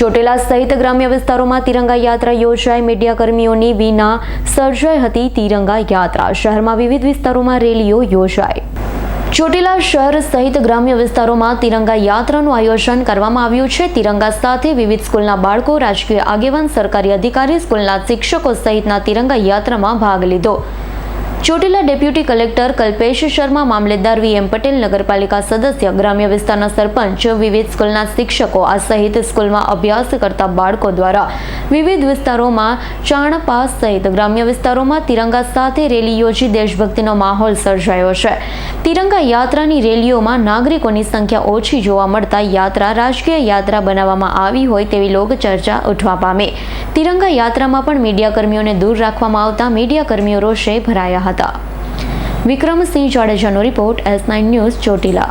ચોટીલા સહિત ગ્રામ્ય વિસ્તારોમાં તિરંગા યાત્રા યોજાઈ. મીડિયા કર્મીઓની વિના સર્જાઈ હતી તિરંગા યાત્રા. શહેરમાં વિવિધ વિસ્તારોમાં રેલીઓ યોજાઈ. ચોટીલા શહેર સહિત ગ્રામ્ય વિસ્તારોમાં તિરંગા યાત્રાનું આયોજન કરવામાં આવ્યું છે. તિરંગા સાથે વિવિધ સ્કૂલના બાળકો, રાજકીય આગેવાન, સરકારી અધિકારી, સ્કૂલના શિક્ષકો સહિતના તિરંગા યાત્રામાં ભાગ લીધો. ચોટીલા ડેપ્યુટી કલેક્ટર કલ્પેશ શર્મા, મામલેદાર વી એમ પટેલ, નગરપાલિકા સદસ્ય, ગ્રામ્ય વિસ્તારના સરપંચ, વિવિધ સ્કૂલના શિક્ષકો આ સહિત સ્કૂલમાં અભ્યાસ કરતા બાળકો દ્વારા વિવિધ વિસ્તારોમાં ચાણપાસ સહિત ગ્રામ્ય વિસ્તારોમાં તિરંગા સાથે રેલી યોજી દેશભક્તિનો માહોલ સર્જાયો છે. તિરંગા યાત્રાની રેલીઓમાં નાગરિકોની સંખ્યા ઓછી જોવા મળતા યાત્રા રાજકીય યાત્રા બનાવવામાં આવી હોય તેવી લોકચર્ચા ઉઠવા પામી. તિરંગા યાત્રામાં પણ મીડિયા કર્મીઓને દૂર રાખવામાં આવતા મીડિયાકર્મીઓ રોષે ભરાયા હતા. Vikramsinh જાડેજાનો report S nine news Chotila.